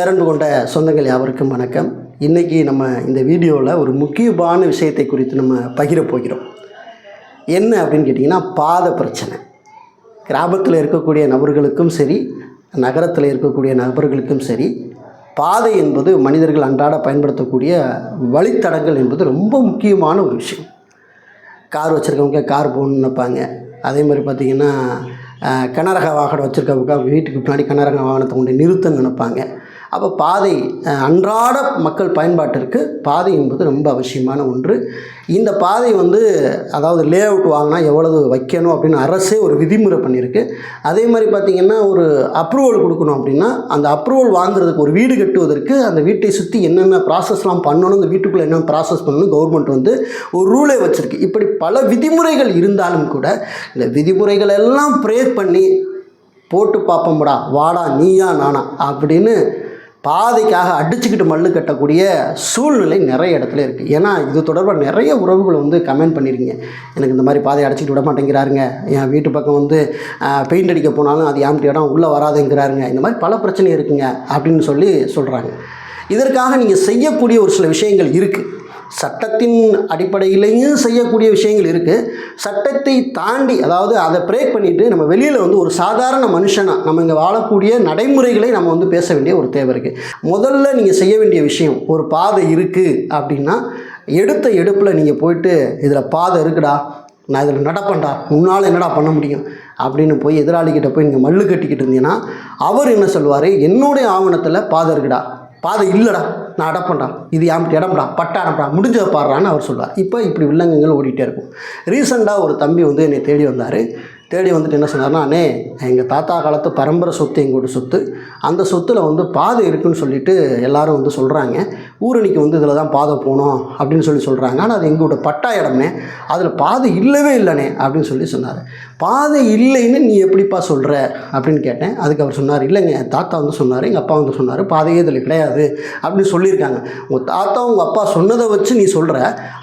பேரன்பு கொண்ட சொந்தங்கள் யாவருக்கும் வணக்கம். இன்றைக்கி நம்ம இந்த வீடியோவில் ஒரு முக்கியமான விஷயத்தை குறித்து நம்ம பகிர போகிறோம். என்ன அப்படின்னு கேட்டிங்கன்னா பாத பிரச்சனை. கிராமத்தில் இருக்கக்கூடிய நபர்களுக்கும் சரி நகரத்தில் இருக்கக்கூடிய நபர்களுக்கும் சரி பாதை என்பது மனிதர்கள் அன்றாட பயன்படுத்தக்கூடிய வழித்தடங்கள் என்பது ரொம்ப முக்கியமான ஒரு விஷயம். கார் வச்சுருக்கவங்க கார் போகணுன்னு நினைப்பாங்க. அதே மாதிரி பார்த்திங்கன்னா கனரக வாகனம் வச்சுருக்கவங்க வீட்டுக்கு பின்னாடி கனரக வாகனத்தை கொண்டு நிறுத்தன்னு நினைப்பாங்க. அப்போ பாதை அன்றாட மக்கள் பயன்பாட்டிற்கு பாதை என்பது ரொம்ப அவசியமான ஒன்று. இந்த பாதை வந்து அதாவது லே அவுட் வாங்கினா எவ்வளவு வைக்கணும் அப்படின்னு அரசே ஒரு விதிமுறை பண்ணியிருக்கு அதே மாதிரி பார்த்திங்கன்னா ஒரு அப்ரூவல் கொடுக்கணும் அப்படின்னா அந்த அப்ரூவல் வாங்குறதுக்கு ஒரு வீடு கட்டுவதற்கு அந்த வீட்டை சுற்றி என்னென்ன ப்ராசஸ்லாம் பண்ணணும் அந்த வீட்டுக்குள்ளே என்னென்ன ப்ராசஸ் பண்ணணும் கவர்மெண்ட் வந்து ஒரு ரூலே வச்சுருக்கு. இப்படி பல விதிமுறைகள் இருந்தாலும் கூட இந்த விதிமுறைகள் எல்லாம் ப்ரேயர் பண்ணி போட்டு பார்ப்போம்டா வாடா நீயா நானா? அப்படின்னு பாதைக்காக அடிச்சுக்கிட்டு மல்லு கட்டக்கூடிய சூழ்நிலை நிறைய இடத்துல இருக்குது ஏன்னா இது தொடர்பாக நிறைய உறவுகள் வந்து கமெண்ட் பண்ணியிருக்கீங்க எனக்கு இந்த மாதிரி பாதையை அடிச்சுக்கிட்டு விட மாட்டேங்கிறாருங்க. என் வீட்டு பக்கம் வந்து பெயிண்ட் அடிக்க போனாலும் அது ஏம்டி இடம் உள்ளே வராதுங்கிறாருங்க. இந்த மாதிரி பல பிரச்சனை இருக்குங்க அப்படின்னு சொல்லி சொல்கிறாங்க இதற்காக நீங்கள் செய்யக்கூடிய ஒரு சில விஷயங்கள் இருக்குது சட்டத்தின் அடிப்படையிலையும் செய்யக்கூடிய விஷயங்கள் இருக்குது சட்டத்தை தாண்டி அதாவது அதை பிரேக் பண்ணிவிட்டு நம்ம வெளியில் வந்து ஒரு சாதாரண மனுஷனாக நம்ம இங்கே வாழக்கூடிய நடைமுறைகளை நம்ம வந்து பேச வேண்டிய ஒரு தேவை இருக்குது முதல்ல நீங்கள் செய்ய வேண்டிய விஷயம் ஒரு பாதை இருக்குது அப்படின்னா எடுத்த எடுப்பில் நீங்கள் போயிட்டு இதில் பாதை இருக்குடா நான் இதில் நடப்பேன்டா உன்னால் என்னடா பண்ண முடியும்? அப்படின்னு போய் எதிராளிகிட்ட போய் நீங்கள் மல்லு கட்டிக்கிட்டு இருந்தீங்கன்னா அவர் என்ன சொல்லுவார்? என்னுடைய ஆவணத்தில் பாதை இருக்குடா பாதை இல்லைடா நான் அடப்பேன்டா இது என் இடம்டா பட்டா அடப்படா முடிஞ்ச பாடுறான்னு அவர் சொல்வார். இப்போ இப்படி வில்லங்கங்கள் ஓடிட்டே இருக்கும். ரீசெண்டாக ஒரு தம்பி வந்து என்னை தேடி வந்தார். தேடி வந்துட்டு என்ன சொன்னார்னா அண்ணே எங்கள் தாத்தா காலத்து பரம்பரை சொத்து எங்களோட சொத்து அந்த சொத்தில் வந்து பாதை இருக்குன்னு சொல்லிட்டு எல்லாரும் வந்து சொல்கிறாங்க ஊரணிக்கு வந்து இதில் தான் பாதை போகணும் அப்படின்னு சொல்லி சொல்கிறாங்க ஆனால் அது எங்களோட பட்டா இடமே அதில் பாதை இல்லவே இல்லைண்ணே அப்படின்னு சொல்லி சொன்னார். பாதை இல்லைன்னு நீ எப்படிப்பா சொல்கிற அப்படின்னு கேட்டேன். அதுக்கு அவர் சொன்னார் இல்லைங்க தாத்தா வந்து சொன்னார் எங்கள் அப்பா வந்து சொன்னார் பாதையே இதில் கிடையாது அப்படின்னு சொல்லியிருக்காங்க. உங்கள் தாத்தா உங்கள் அப்பா சொன்னதை வச்சு நீ சொல்கிற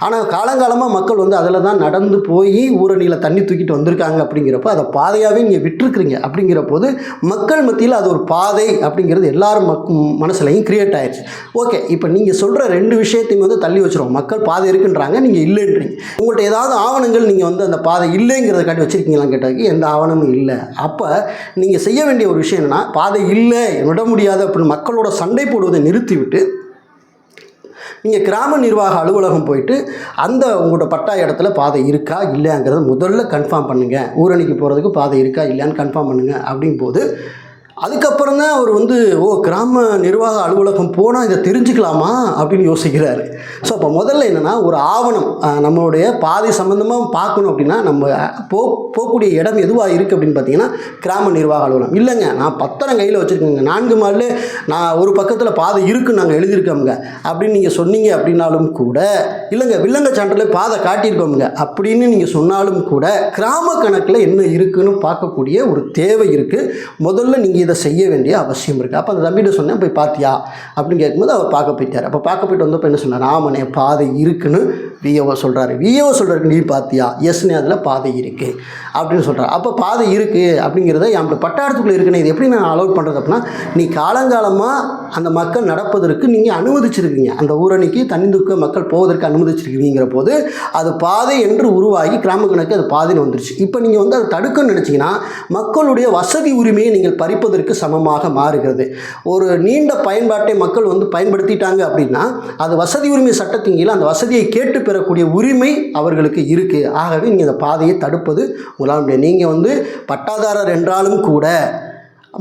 ஆனால் காலங்காலமாக மக்கள் வந்து அதில் தான் நடந்து போய் ஊரணியில் தண்ணி தூக்கிட்டு வந்திருக்காங்க அப்படிங்கிற அப்படிங்கிறப்ப அதை பாதையாகவே நீங்கள் விட்டுருக்குறீங்க. அப்படிங்கிற போது மக்கள் மத்தியில் அது ஒரு பாதை அப்படிங்கிறது எல்லாரும் மக் மனசுலையும் கிரியேட் ஆயிடுச்சு ஓகே இப்போ நீங்கள் சொல்கிற ரெண்டு விஷயத்தையும் வந்து தள்ளி வச்சுருவோம். மக்கள் பாதை இருக்குன்றாங்க நீங்கள் இல்லைன்றீங்க. உங்கள்கிட்ட ஏதாவது ஆவணங்கள் நீங்கள் வந்து அந்த பாதை இல்லைங்கிறத காட்டி வச்சுருக்கீங்களான்னு கேட்டதுக்கு எந்த ஆவணமும் இல்லை. அப்போ நீங்கள் செய்ய வேண்டிய ஒரு விஷயம் என்னென்னா பாதை இல்லை விட முடியாது அப்படின்னு மக்களோட சண்டை போடுவதை நிறுத்திவிட்டு நீங்கள் கிராம நிர்வாக அலுவலகம் போயிட்டு அந்த உங்களோட பட்டா இடத்துல பாதை இருக்கா இல்லைங்கிறத முதல்ல கன்ஃபார்ம் பண்ணுங்கள் ஊரணிக்கு போகிறதுக்கு பாதை இருக்கா இல்லையான்னு கன்ஃபார்ம் பண்ணுங்கள் அப்படிங்கும் போது அதுக்கப்புறம் தான் அவர் வந்து ஓ கிராம நிர்வாக அலுவலகம் போனால் இதை தெரிஞ்சுக்கலாமா? அப்படின்னு யோசிக்கிறாரு. ஸோ அப்போ முதல்ல என்னென்னா ஒரு ஆவணம் நம்மளுடைய பாதை சம்மந்தமாக பார்க்கணும் அப்படின்னா நம்ம போ போகக்கூடிய இடம் எதுவாக இருக்குது அப்படின்னு பார்த்தீங்கன்னா கிராம நிர்வாக அலுவலகம். இல்லைங்க நான் பத்திரம் கையில் வச்சுருக்கேங்க. நான்கு மாடில் நான் ஒரு பக்கத்தில் பாதை இருக்குன்னு நாங்கள் எழுதியிருக்கோமுங்க. அப்படின்னு நீங்கள் சொன்னீங்க அப்படின்னாலும் கூட இல்லைங்க வில்லங்க சான்றில் பாதை காட்டியிருக்கோமுங்க. அப்படின்னு நீங்கள் சொன்னாலும் கூட கிராம கணக்கில் என்ன இருக்குன்னு பார்க்கக்கூடிய ஒரு தேவை இருக்குது முதல்ல நீங்கள் இதை செய்ய வேண்டிய அவசியம் இருக்குது அப்போ அந்த தம்பிகிட்ட சொன்னேன் போய் பார்த்தியா அப்படின்னு கேட்கும்போது அவர் பார்க்க போயிட்டார். அப்போ பார்க்க போயிட்டு வந்தப்போ என்ன சொன்னார்? ஆமனே பாதை இருக்குன்னு விஏஓ சொல்கிறாரு விஏஓ சொல்கிறாரு நீ பார்த்தியா எஸ்னே அதில் பாதை இருக்குது அப்படின்னு சொல்கிறார் அப்போ பாதை இருக்குது அப்படிங்கிறத என் பட்டாளத்துக்குள்ளே இருக்குன்னு இது எப்படி நான் அலோட் பண்ணுறது அப்படின்னா நீ காலங்காலமாக அந்த மக்கள் நடப்பதற்கு நீங்கள் அனுமதிச்சிருக்கீங்க. அந்த ஊரணிக்கு தனிந்துக்க மக்கள் போவதற்கு அனுமதிச்சிருக்கீங்கிற போது அது பாதை என்று உருவாகி கிராம கணக்கு அது பாதைன்னு வந்துருச்சு. இப்போ நீங்கள் வந்து அதை தடுக்கணும்னு நினச்சிங்கன்னா மக்களுடைய வசதி உரிமையை நீங்கள் பறிப்பதற்கு சமமாக மாறுகிறது. ஒரு நீண்ட பயன்பாட்டை மக்கள் வந்து பயன்படுத்திட்டாங்க அப்படின்னா அது வசதி உரிமை சட்டத்தின் கீழே அந்த வசதியை கேட்டு பெறக்கூடிய உரிமை அவர்களுக்கு இருக்குது ஆகவே நீங்கள் அந்த பாதையை தடுப்பது உங்களால் முடியாது. நீங்கள் வந்து பட்டாதாரர் என்றாலும் கூட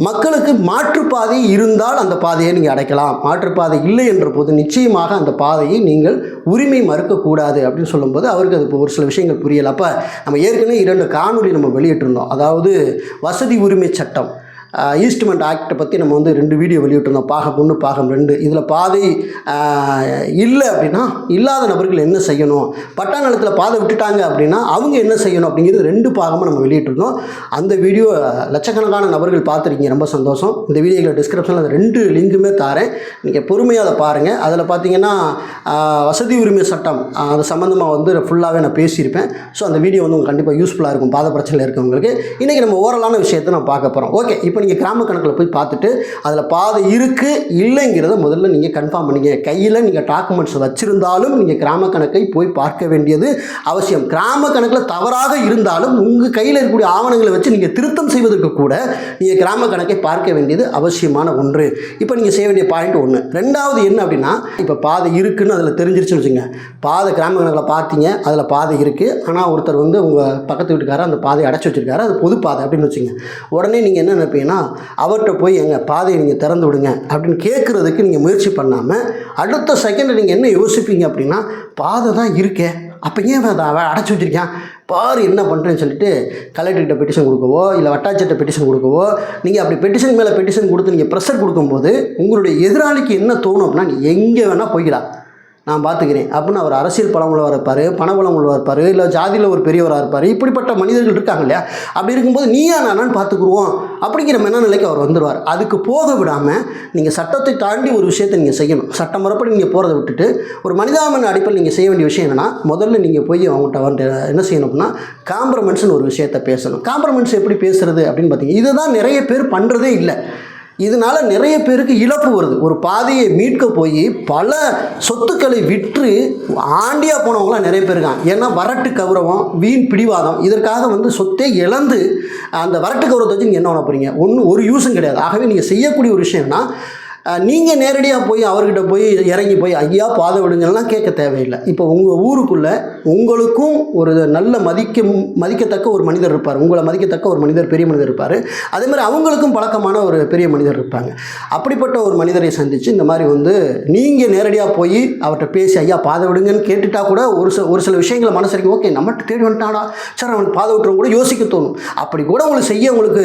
மக்களுக்கு மாற்றுப்பாதை இருந்தால் அந்த பாதையை நீங்கள் அடைக்கலாம். மாற்றுப்பாதை இல்லை என்ற போது நிச்சயமாக அந்த பாதையை நீங்கள் உரிமை மறுக்கக்கூடாது அப்படின்னு சொல்லும்போது அவருக்கு அது இப்போ ஒரு சில விஷயங்கள் புரியலை. அப்போ நம்ம ஏற்கனவே இரண்டு காணொளி நம்ம வெளியிட்டிருந்தோம். அதாவது வசதி உரிமை சட்டம். ஈஸ்ட்மெண்ட் ஆக்டை பற்றி நம்ம வந்து ரெண்டு வீடியோ வெளியிட்டிருந்தோம். பாகம் ஒன்று பாகம் ரெண்டு. இதில் பாதை இல்லை அப்படின்னா இல்லாத நபர்கள் என்ன செய்யணும்? பட்டா நிலத்தில் பாதை விட்டுட்டாங்க அப்படின்னா அவங்க என்ன செய்யணும் அப்படிங்கிறது ரெண்டு பாகமாக நம்ம வெளியிட்டிருந்தோம். அந்த வீடியோ லட்சக்கணக்கான நபர்கள் பார்த்துருக்கீங்க. ரொம்ப சந்தோஷம். இந்த வீடியோகளை டிஸ்கிரிப்ஷனில் அந்த ரெண்டு லிங்க்குமே தாரேன். நீங்கள் பொறுமையாக அதை பாருங்கள் அதில் பார்த்தீங்கன்னா வசதி உரிமை சட்டம் அது சம்மந்தமாக வந்து ஃபுல்லாகவே நான் பேசியிருப்பேன். ஸோ அந்த வீடியோ வந்து உங்களுக்கு கண்டிப்பாக யூஸ்ஃபுல்லாக இருக்கும். பாத பிரச்சனையில் இருக்கவங்களுக்கு. இன்றைக்கி நம்ம ஓரலான விஷயத்தை நான் பார்க்க போகிறோம் ஓகே இப்போ நீங்கள் கிராம கணக்கில் போய் பார்த்துட்டு அதில் பாதை இருக்குது இல்லைங்கிறத முதல்ல நீங்கள் கன்ஃபார்ம் பண்ணிங்க கையில் நீங்கள் டாக்குமெண்ட்ஸ் வச்சுருந்தாலும் நீங்கள் கிராம கணக்கை போய் பார்க்க வேண்டியது அவசியம். கிராம கணக்கில் தவறாக இருந்தாலும் உங்கள் கையில் இருக்கக்கூடிய ஆவணங்களை வச்சு நீங்கள் திருத்தம் செய்வதற்கு கூட நீங்கள் கிராம கணக்கை பார்க்க வேண்டியது அவசியமான ஒன்று. இப்போ நீங்கள் செய்ய வேண்டிய பாயிண்ட் ஒன்று ரெண்டாவது என்ன அப்படின்னா இப்போ பாதை இருக்குன்னு அதில் தெரிஞ்சிருச்சுன்னு வச்சுங்க பாதை கிராம கணக்கில் பார்த்தீங்க அதில் பாதை இருக்குது ஆனால் ஒருத்தர் வந்து உங்கள் பக்கத்து வீட்டுக்காரர் அந்த பாதையை அடைச்சி வச்சிருக்காரு அது பொது பாதை அப்படின்னு வச்சுங்க உடனே நீங்கள் என்ன நினைப்பீங்கன்னா அவர்கிட்ட போய் எங்கள் பாதையை நீங்கள் திறந்து விடுங்க. அப்படின்னு கேட்குறதுக்கு நீங்கள் முயற்சி பண்ணாமல் அடுத்த செகண்ட் நீங்கள் என்ன யோசிப்பீங்க அப்படின்னா பாதை தான் இருக்கே. அப்போ ஏன் அதை அவன் அடைச்சி வச்சிருக்கான்? பாரு என்ன பண்ணுறேன்னு சொல்லிட்டு கலெக்டர்கிட்ட பெட்டிஷன் கொடுக்கவோ இல்லை வட்டாட்சியர்கிட்ட பெட்டிஷன் கொடுக்கவோ நீங்கள் அப்படி பெட்டிஷன் மேலே பெட்டிஷன் கொடுத்து நீங்கள் ப்ரெஷர் கொடுக்கும்போது உங்களுடைய எதிராளிக்கு என்ன தோணும் அப்படின்னா நீ எங்கே வேணால் போய்க்கலாம். நான் பார்த்துக்கிறேன். அப்படின்னு அவர் அரசியல் பலம் உள்ளவராக இருப்பார் பணபலம் உள்ளவராக இருப்பார் இல்லை ஜாதியில் ஒரு பெரியவராக இருப்பார் இப்படிப்பட்ட மனிதர்கள் இருக்காங்க இல்லையா? அப்படி இருக்கும்போது நீயா நானான்னு பார்த்துக்குருவோம். அப்படிங்கிற மனநிலைக்கு அவர் வந்துடுவார் அதுக்கு போக விடாமல் நீங்கள் சட்டத்தை தாண்டி ஒரு விஷயத்தை நீங்கள் செய்யணும். சட்டம் முறைப்படி நீங்கள் போகிறத விட்டுட்டு ஒரு மனிதாமன் அடிப்பில் நீங்கள் செய்ய வேண்டிய விஷயம் என்னென்னா முதல்ல நீங்கள் போய் அவங்ககிட்ட வந்து என்ன செய்யணும் அப்படின்னா காம்ப்ரமைஸ்னு ஒரு விஷயத்தை பேசணும். காம்ப்ரமைஸ் எப்படி பேசுறது அப்படின்னு பார்த்தீங்கன்னா இதுதான் நிறைய பேர் பண்ணுறதே இல்லை. இதனால் நிறைய பேருக்கு இழப்பு வருது. ஒரு பாதையை மீட்க போய் பல சொத்துக்களை விற்று ஆண்டியாக போனவங்களாம் நிறைய பேர் இருக்காங்க. ஏன்னா வரட்டு கௌரவம் வீண் பிடிவாதம் இதற்காக வந்து சொத்தை இழந்து அந்த வரட்டு கௌரவத்தை வச்சு நீங்கள் என்ன பண்ண போகிறீங்க ஒன்றும் ஒரு யூஸும் கிடையாது. ஆகவே நீங்கள் செய்யக்கூடிய ஒரு விஷயம்னா நீங்கள் நேரடியாக போய் அவர்கிட்ட போய் இறங்கி போய் ஐயா பாதை விடுங்கள்லாம் கேட்க தேவையில்லை. இப்போ உங்கள் ஊருக்குள்ளே உங்களுக்கும் ஒரு நல்ல மதிக்க மதிக்கத்தக்க ஒரு மனிதர் இருப்பார். உங்களை மதிக்கத்தக்க ஒரு மனிதர் பெரிய மனிதர் இருப்பார். அதே மாதிரி அவங்களுக்கும் பழக்கமான ஒரு பெரிய மனிதர் இருப்பாங்க. அப்படிப்பட்ட ஒரு மனிதரை சந்தித்து இந்த மாதிரி வந்து நீங்கள் நேரடியாக போய் அவர்கிட்ட பேசி ஐயா பாதை விடுங்கன்னு கேட்டுட்டா கூட ஒரு சில ஒரு சில விஷயங்களை மனசரிக்கும் ஓகே நம்மகிட்ட தேடி வந்துட்டானா சரி அவனுக்கு பாதை விட்டுறவங்க கூட யோசிக்க தோணும். அப்படி கூட உங்களுக்கு செய்ய உங்களுக்கு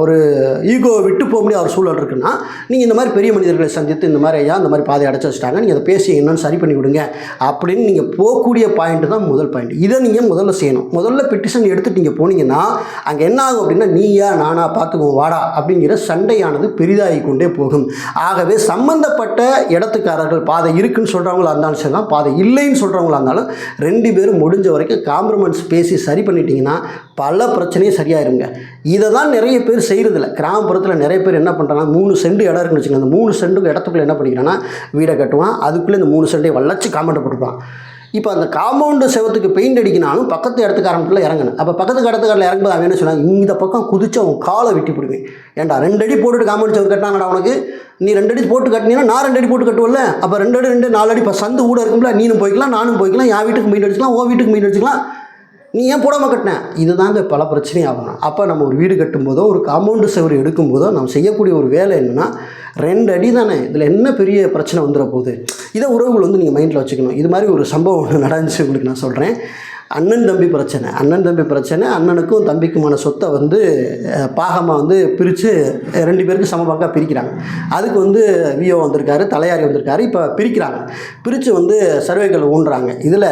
ஒரு ஈகோவை விட்டு போக முடியாத ஒரு சூழல் இருக்குன்னா நீங்கள் இந்த மாதிரி பெரிய மனிதர்களை சந்தித்து இந்த மாதிரி ஐயா இந்த மாதிரி பாதை அடைச்சி வச்சுட்டாங்க நீங்கள் அதை பேசி என்னென்னு சரி பண்ணி விடுங்க அப்படின்னு நீங்கள் போகக்கூடிய பாயிண்ட் தான் முதல் பாயிண்ட் இதை நீங்கள் முதல்ல செய்யணும். முதல்ல பெட்டிஷன் எடுத்துட்டு நீங்கள் போனீங்கன்னா அங்கே என்ன ஆகும் அப்படின்னா நீயா நானா பார்த்துக்குவோம் வாடா அப்படிங்கிற சண்டையானது பெரிதாகி கொண்டே போகும். ஆகவே சம்பந்தப்பட்ட இடத்துக்காரர்கள் பாதை இருக்குன்னு சொல்கிறவங்களா இருந்தாலும் சரி தான் பாதை இல்லைன்னு சொல்கிறவங்களா இருந்தாலும் ரெண்டு பேரும் முடிஞ்ச வரைக்கும் காம்ப்ரமைஸ் பேசி சரி பண்ணிட்டீங்கன்னா பல பிரச்சனையும் சரியாயிருங்க. இதை தான் நிறைய பேர் செய்கிறதில்ல கிராமப்புறத்தில் நிறைய பேர் என்ன பண்ணுறாங்கன்னா மூணு செண்டு இடம் இருக்குன்னு வச்சுக்கோங்க. அந்த மூணு செண்டு இடத்துக்குள்ளே என்ன பண்ணிக்கிறான்னா வீடை கட்டுவான். அதுக்குள்ளே இந்த மூணு செண்டை வளச்சி காமெண்ட் போட்டுப்பான் இப்போ அந்த காம்பவுண்டு செவத்துக்கு பெயிண்ட் அடிக்கினாலும் பக்கத்து இடத்துக்காரங்களுக்குள்ள இறங்கணும். அப்போ பக்கத்து இடத்துக்காரில் இறங்கும்போது அவன் என்ன சொன்னாங்க இந்த பக்கம் குதிச்சு அவன் காலை வெட்டி பிடிவேன். ஏன்டா ரெண்டு அடி போட்டுட்டு காம்பவுண்ட் செவத்து கட்டினாங்கடா உனக்கு? நீ ரெண்டு அடி போட்டு கட்டினீங்கன்னா நான் ரெண்டு அடி போட்டு கட்டுவல அப்போ ரெண்டு அடி ரெண்டு நாலு அடி இப்போ சந்து ஊட இருக்கும்ல நீனும் போய்க்கலாம் நானும் போய்க்கலாம் என் வீட்டுக்கு மீன் அடிச்சுக்கலாம் ஓ வீட்டுக்கு மீன் அடிச்சுக்கலாம். நீ ஏன் போடாமல் கட்டின? இதுதாங்க பல பிரச்சனையாகும் அப்போ நம்ம ஒரு வீடு கட்டும்போதோ ஒரு காம்பவுண்டு செவரு எடுக்கும்போதோ நம்ம செய்யக்கூடிய ஒரு வேலை என்னென்னா ரெண்டு அடி தானே. இதில் என்ன பெரிய பிரச்சனை வந்துட போகுது? இதை உறவுகள் வந்து நீங்கள் மைண்டில் வச்சுக்கணும். இது மாதிரி ஒரு சம்பவம் ஒன்று நடந்துச்சு உங்களுக்கு நான் சொல்கிறேன் அண்ணன் தம்பி பிரச்சனை. அண்ணன் தம்பி பிரச்சனை அண்ணனுக்கும் தம்பிக்குமான சொத்தை வந்து பாகமாக வந்து பிரித்து ரெண்டு பேருக்கு சமபாக்காக பிரிக்கிறாங்க. அதுக்கு வந்து விஓ வந்திருக்காரு தலையாரி வந்திருக்காரு இப்போ பிரிக்கிறாங்க. பிரித்து வந்து சர்வேக்கள் ஊன்றாங்க. இதில்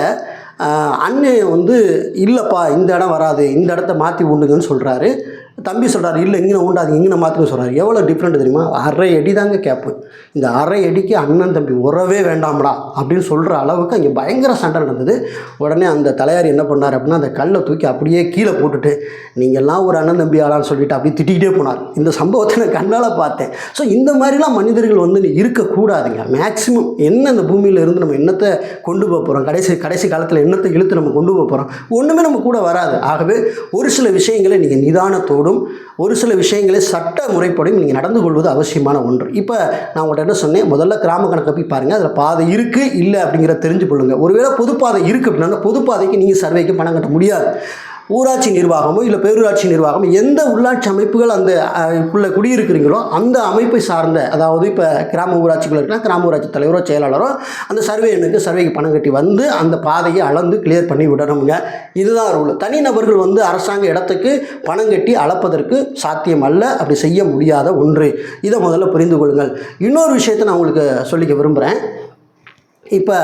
அண்ணன் வந்து இல்லைப்பா இந்த இடம் வராது. இந்த இடத்த மாற்றி விடுங்கன்னு சொல்கிறாரு தம்பி சொல்கிறார் இல்லை இங்கே ஊண்டாது இங்கே மாற்றுங்க சொல்கிறாரு எவ்வளோ டிஃப்ரெண்ட் தெரியுமா? அரை அடி தாங்க கேப்பு. இந்த அரை அடிக்கு அண்ணன் தம்பி உறவே வேண்டாம்டா அப்படின்னு சொல்கிற அளவுக்கு அங்கே பயங்கர சண்டை நடந்தது. உடனே அந்த தலையார் என்ன பண்ணார் அப்படின்னா அந்த கல்லை தூக்கி அப்படியே கீழே போட்டுட்டு நீங்கள்லாம் ஒரு அண்ணன் தம்பி ஆளான்னு சொல்லிட்டு அப்படியே திட்டிக்கிட்டே போனார். இந்த சம்பவத்தை நான் கண்ணால் பார்த்தேன். ஸோ இந்த மாதிரிலாம் மனிதர்கள் வந்து இருக்கக்கூடாதுங்க. மேக்ஸிமம் என்ன இந்த பூமியில் இருந்து நம்ம என்னத்தை கொண்டு போக போகிறோம் கடைசி கடைசி காலத்தில் என்னத்தை இழுத்து நம்ம கொண்டு போக போகிறோம் ஒன்றுமே நம்ம கூட வராது. ஆகவே ஒரு சில விஷயங்களை நீங்கள் நிதானத்தோடும் ஒரு சில விஷயங்களை சட்ட முறைப்படியும் நீங்கள் நடந்து கொள்வது அவசியமான ஒன்று. இப்போ நான் உங்கள்கிட்ட என்ன சொன்னேன்? முதல்ல கிராம கணக்கை போய் பாருங்கள் அதில் பாதை இருக்குது இல்லை அப்படிங்கிறத தெரிஞ்சு கொள்ளுங்கள் ஒருவேளை பொதுப்பாதை இருக்குது அப்படின்னா பொதுப்பாதைக்கு நீங்கள் சர்வேக்கு பணம் கட்ட முடியாது. ஊராட்சி நிர்வாகமோ இல்லை பேரூராட்சி நிர்வாகமோ எந்த உள்ளாட்சி அமைப்புகள் அந்த அஹ், உள்ள குடியிருக்கிறீங்களோ அந்த அமைப்பை சார்ந்த அதாவது இப்போ கிராம ஊராட்சிகள் இருக்கலாம் கிராம ஊராட்சி தலைவரோ செயலாளரோ அந்த சர்வே எண்ணுக்கு சர்வேக்கு பணம் கட்டி வந்து அந்த பாதையை அளந்து கிளியர் பண்ணி விடணுங்க. இதுதான் ரூல் தனிநபர்கள் வந்து அரசாங்க இடத்துக்கு பணம் கட்டி அளப்பதற்கு சாத்தியம் அல்ல அப்படி செய்ய முடியாத ஒன்று. இதை முதல்ல புரிந்து கொள்ளுங்கள். இன்னொரு விஷயத்தை நான் உங்களுக்கு சொல்லிக்க விரும்புகிறேன் இப்போ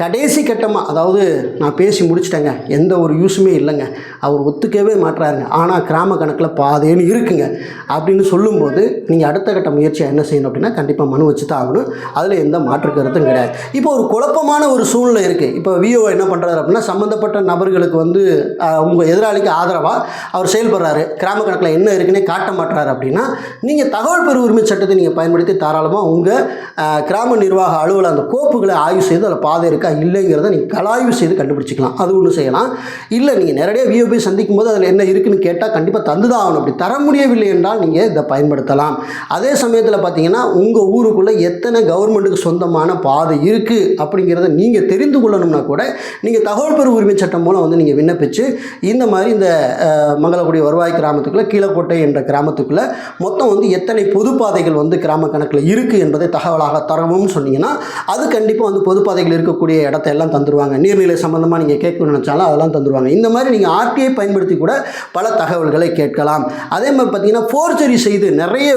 கடைசி கட்டமாக அதாவது நான் பேசி முடிச்சிட்டேங்க. எந்த ஒரு யூஸுமே இல்லைங்க. அவர் ஒத்துக்கவே மாட்டுறாருங்க ஆனால் கிராம கணக்கில் பாதேன்னு இருக்குங்க. அப்படின்னு சொல்லும்போது நீங்கள் அடுத்த கட்ட முயற்சியாக என்ன செய்யணும் அப்படின்னா கண்டிப்பாக மனு வச்சு தான் ஆகணும். அதில் எந்த மாற்று கருத்தும் கிடையாது. இப்போ ஒரு குழப்பமான ஒரு சூழ்நிலை இருக்குது இப்போ விஓ என்ன பண்ணுறாரு அப்படின்னா சம்மந்தப்பட்ட நபர்களுக்கு வந்து உங்கள் எதிராளிக்கு ஆதரவாக அவர் செயல்படுறாரு. கிராம கணக்கில் என்ன இருக்குன்னே காட்ட மாட்டுறாரு அப்படின்னா நீங்கள் தகவல் பெறு உரிமை சட்டத்தை நீங்கள் பயன்படுத்தி தாராளமாக உங்கள் கிராம நிர்வாக அலுவலர் அந்த கோப்புகளை ஆய்வு செய்து அதில் பாதை இருக்கா? இல்லைங்கிறத நீங்கள் கலாய்வு செய்து கண்டுபிடிச்சிக்கலாம். அது ஒன்று செய்யலாம். இல்லை நீங்கள் நேரடியாக விஓபி சந்திக்கும் போது அதில் என்ன இருக்குன்னு கேட்டால் கண்டிப்பாக தந்து தான் ஆகணும். அப்படி தர முடியவில்லை என்றால் நீங்கள் இதை பயன்படுத்தலாம். அதே சமயத்தில் பார்த்தீங்கன்னா உங்கள் ஊருக்குள்ளே எத்தனை கவர்மெண்ட்டுக்கு சொந்தமான பாதை இருக்குது அப்படிங்கிறத நீங்கள் தெரிந்து கொள்ளணும்னா கூட நீங்கள் தகவல் பெறு உரிமை சட்டம் மூலம் வந்து நீங்கள் விண்ணப்பிச்சு இந்த மாதிரி இந்த மங்களக்குடி வருவாய் கிராமத்துக்குள்ளே கீழக்கோட்டை என்ற கிராமத்துக்குள்ளே மொத்தம் வந்து எத்தனை பொது பாதைகள் வந்து கிராம கணக்கில் இருக்குது என்பதை தகவலாக தரவும் சொன்னீங்கன்னா அது கண்டிப்பாக வந்து பொதுப்பாதைகள் இருக்கக்கூடிய இடத்த எல்லாம் தந்துருவாங்க. நீர்நிலை சம்மந்தமாக நீங்கள் கேட்கணும்னு நினச்சாலும் அதெல்லாம் தந்துருவாங்க. இந்த மாதிரி நீங்கள் ஆர்டிஐ பயன்படுத்தி கூட பல தகவல்களை கேட்கலாம். அதே மாதிரி பார்த்தீங்கன்னா ஃபோர்ஜரி செய்து நிறைய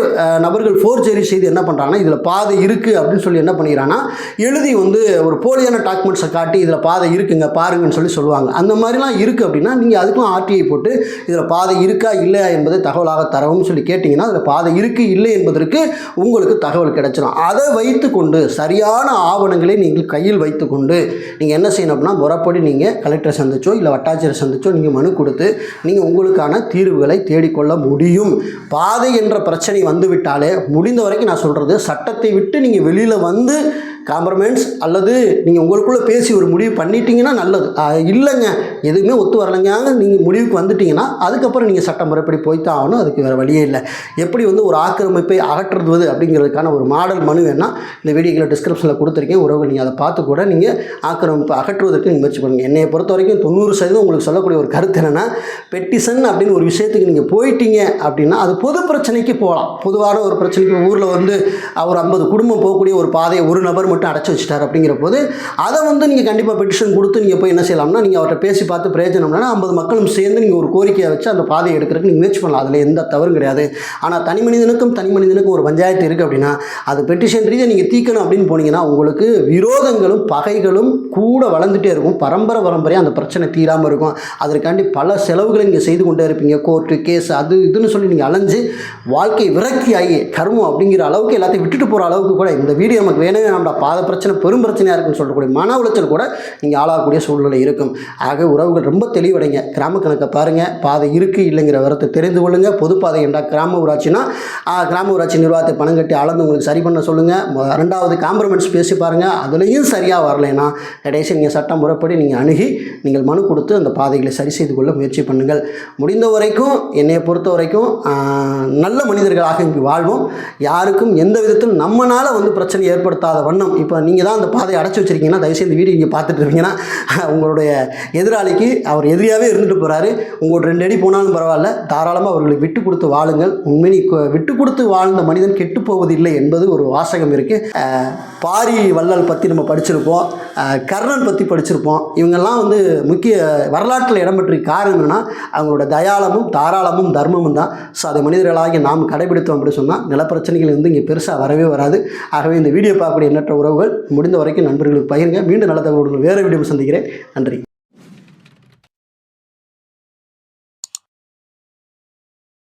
நபர்கள் ஃபோர்ஜரி செய்து என்ன பண்ணுறாங்கன்னா இதில் பாதை இருக்குது அப்படின்னு சொல்லி என்ன பண்ணிக்கிறாங்கன்னா எழுதி வந்து ஒரு போலியான டாக்குமெண்ட்ஸை காட்டி இதில் பாதை இருக்குங்க பாருங்கன்னு சொல்லி சொல்லுவாங்க. அந்த மாதிரிலாம் இருக்குது அப்படின்னா நீங்கள் அதுக்கும் ஆர்டிஐ போட்டு இதில் பாதை இருக்கா இல்லையா என்பதை தகவலாக தரவும் சொல்லி கேட்டிங்கன்னா அதில் பாதை இருக்குது இல்லை என்பதற்கு உங்களுக்கு தகவல் கிடைச்சிடும் அதை வைத்துக்கொண்டு சரியான ஆவணங்களை நீங்கள் கையில் வைத்துக்கொண்டு நீங்கள் என்ன செய்யணும் அப்படின்னா முறைப்படி நீங்கள் கலெக்டரை சந்திச்சோ இல்லை வட்டாட்சியரை சந்திச்சோ நீங்கள் மனு கொடுத்து நீங்கள் உங்களுக்கான தீர்வுகளை தேடிக்கொள்ள முடியும். பாதை என்ற பிரச்சனை வந்துவிட்டாலே முடிந்த வரைக்கும் நான் சொல்கிறது சட்டத்தை விட்டு நீங்கள் வெளியில் வந்து காம்ப்ரமைஸ் அல்லது நீங்கள் உங்களுக்குள்ளே பேசி ஒரு முடிவு பண்ணிட்டீங்கன்னா நல்லது. இல்லைங்க. எதுவுமே ஒத்து வரலைங்க. நீங்கள் முடிவுக்கு வந்துட்டீங்கன்னா அதுக்கப்புறம் நீங்கள் சட்ட முறைப்படி போய்த்தான் ஆகணும். அதுக்கு வேறு வழியே இல்லை. எப்படி வந்து ஒரு ஆக்கிரமிப்பை அகற்றுவது அப்படிங்கிறதுக்கான ஒரு மாடல் மனு வேணால் இந்த வீடியோக்களை டிஸ்கிரிப்ஷனில் கொடுத்துருக்கேன். உறவுகள் நீங்கள் அதை பார்த்து கூட நீங்கள் ஆக்கிரமிப்பை அகற்றுவதற்கு நீங்கள் முயற்சி பண்ணுங்கள் என்னையை பொறுத்த வரைக்கும் தொண்ணூறு சதவீதம் உங்களுக்கு சொல்லக்கூடிய ஒரு கருத்து என்னென்னா பெட்டிசன் அப்படின்னு ஒரு விஷயத்துக்கு நீங்கள் போயிட்டீங்க அப்படின்னா அது பொது பிரச்சனைக்கு போகலாம். பொதுவான ஒரு பிரச்சனைக்கு ஊரில் வந்து அவர் ஐம்பது குடும்பம் போகக்கூடிய ஒரு பாதையை ஒரு நபர் மட்டும் அடைச்சி வச்சிட்டார் அப்படிங்கிற போது அதை வந்து நீங்கள் கண்டிப்பாக பெட்டிஷன் கொடுத்து நீங்கள் போய் என்ன செய்யலாம்னா நீங்கள் அவர்கிட்ட பேசி பார்த்து பிரயோஜனம்னா ஐம்பது மக்களும் சேர்ந்து நீங்கள் ஒரு கோரிக்கையை வச்சு அந்த பாதையை எடுக்கிறதுக்கு நீங்கள் முயற்சி பண்ணலாம். அதில் எந்த தவறும் கிடையாது. ஆனால் தனி மனிதனுக்கும் தனி மனிதனுக்கும் ஒரு பஞ்சாயத்து இருக்குது அப்படின்னா அது பெட்டிஷன் ரீதியாக நீங்கள் தீக்கணும் அப்படின்னு போனீங்கன்னா உங்களுக்கு விரோதங்களும் பகைகளும் கூட வளர்ந்துட்டே இருக்கும். பரம்பரை பரம்பரையாக அந்த பிரச்சனை தீராமல் இருக்கும். அதற்காண்டி பல செலவுகளை நீங்கள் செய்து கொண்டே இருப்பீங்க. கோர்ட்டு கேஸ் அது இதுன்னு சொல்லி நீங்கள் அலைஞ்சு வாழ்க்கை விரக்தி ஆகி கர்மம் அப்படிங்கிற அளவுக்கு எல்லாத்தையும் விட்டுட்டு போகிற அளவுக்கு கூட இந்த வீடியோ நமக்கு வேணவே வேண்டாம் பாத பிரச்சனை பெரும் பிரச்சனையாக இருக்குன்னு சொல்லக்கூடிய மன உளைச்சல் கூட நீங்கள் ஆளாகக்கூடிய சூழ்நிலை இருக்கும். ஆக உறவுகள் ரொம்ப தெளிவடைங்க. கிராம கணக்கை பாருங்கள் பாதை இருக்குது இல்லைங்கிற விவரத்தை தெரிந்து கொள்ளுங்கள் பொதுப்பாதை என்றால் கிராம ஊராட்சினா கிராம ஊராட்சி நிர்வாகத்தை பணம் கட்டி அளந்து உங்களுக்கு சரி பண்ண சொல்லுங்கள் ரெண்டாவது காம்ப்ரமைஸ் பேசி பாருங்கள் அதுலேயும் சரியாக வரலைன்னா கடைசி நீங்கள் சட்டம் முறைப்படி நீங்கள் அணுகி நீங்கள் மனு கொடுத்து அந்த பாதைகளை சரி செய்து கொள்ள முயற்சி பண்ணுங்கள். முடிந்த வரைக்கும் என்னையை பொறுத்த வரைக்கும் நல்ல மனிதர்களாக இங்கு வாழ்வோம். யாருக்கும் எந்த விதத்தில் நம்மளால் வந்து பிரச்சனை ஏற்படுத்தாத வண்ணம் இப்போ நீங்கள் தான் அந்த பாதையை அடைச்சி வச்சிருக்கீங்கன்னா தயவுசெய்து இந்த வீடியோ நீங்கள் பார்த்துட்டு இருக்கீங்கன்னா உங்களுடைய எதிராளிக்கு அவர் எதிரியாகவே இருந்துட்டு போகிறாரு உங்களோட ரெண்டு அடி போனாலும் பரவாயில்ல. தாராளமாக அவர்களுக்கு விட்டு கொடுத்து வாழுங்கள். உண்மை விட்டு கொடுத்து வாழ்ந்த மனிதன் கெட்டு போவதில்லை என்பது ஒரு வாசகம் இருக்குது பாரி வள்ளல் பற்றி நம்ம படிச்சிருப்போம் க கர்ணன் பற்றி படிச்சிருப்போம். இவங்கெல்லாம் வந்து முக்கிய வரலாற்றில் இடம்பெற்றிருக்க காரணம் என்னென்னா அவங்களோட தயாளமும் தாராளமும் தர்மமும் தான். ஸோ அதை மனிதர்களாகி நாம் கடைபிடித்தோம் அப்படின்னு சொன்னால் நிலப்பிரச்சனைகள் வந்து இங்கே பெருசாக வரவே வராது. ஆகவே இந்த வீடியோ பார்க்கக்கூடிய எண்ணற்ற உறவுகள் முடிந்த வரைக்கும் நண்பர்களுக்கு பகிருங்க. மீண்டும் நல்ல தகவலுடன் வேறு வீடியோ சந்திக்கிறேன். நன்றி.